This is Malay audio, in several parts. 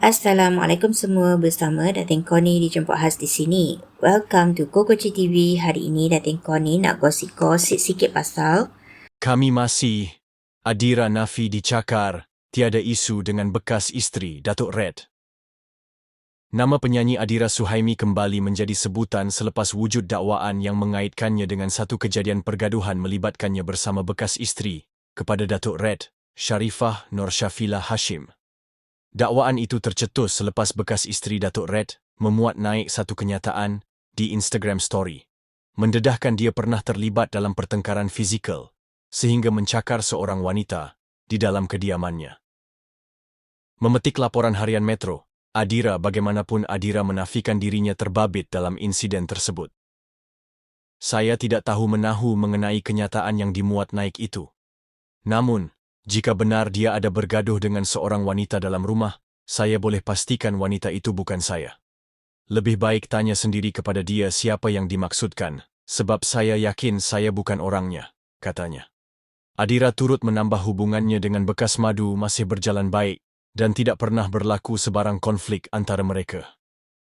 Assalamualaikum semua bersama Datin Koni dijemput khas di sini. Welcome to Kokoci TV. Hari ini Datin Koni nak gosip-gosip sikit pasal Kami masih Adira Nafi dicakar tiada isu dengan bekas isteri Datuk Red. Nama penyanyi Adira Suhaimi kembali menjadi sebutan selepas wujud dakwaan yang mengaitkannya dengan satu kejadian pergaduhan melibatkannya bersama bekas isteri kepada Datuk Red, Sharifah Nur Syafila Hashim. Dakwaan itu tercetus selepas bekas isteri Datuk Red memuat naik satu kenyataan di Instagram Story. Mendedahkan dia pernah terlibat dalam pertengkaran fizikal sehingga mencakar seorang wanita di dalam kediamannya. Memetik laporan harian Metro, Adira bagaimanapun Adira menafikan dirinya terbabit dalam insiden tersebut. Saya tidak tahu menahu mengenai kenyataan yang dimuat naik itu. Namun, jika benar dia ada bergaduh dengan seorang wanita dalam rumah, saya boleh pastikan wanita itu bukan saya. Lebih baik tanya sendiri kepada dia siapa yang dimaksudkan, sebab saya yakin saya bukan orangnya, katanya. Adira turut menambah hubungannya dengan bekas madu masih berjalan baik dan tidak pernah berlaku sebarang konflik antara mereka.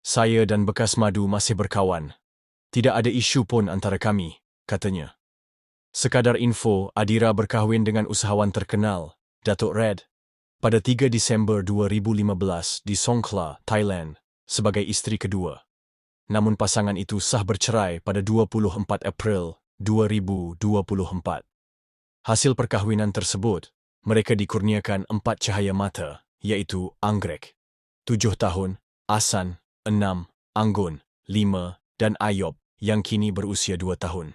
Saya dan bekas madu masih berkawan. Tidak ada isu pun antara kami, katanya. Sekadar info, Adira berkahwin dengan usahawan terkenal, Datuk Red, pada 3 Disember 2015 di Songkhla, Thailand, sebagai isteri kedua. Namun pasangan itu sah bercerai pada 24 April 2024. Hasil perkahwinan tersebut, mereka dikurniakan empat cahaya mata, iaitu Anggrek, tujuh tahun, Asan, enam, Anggun, lima, dan Ayob yang kini berusia dua tahun.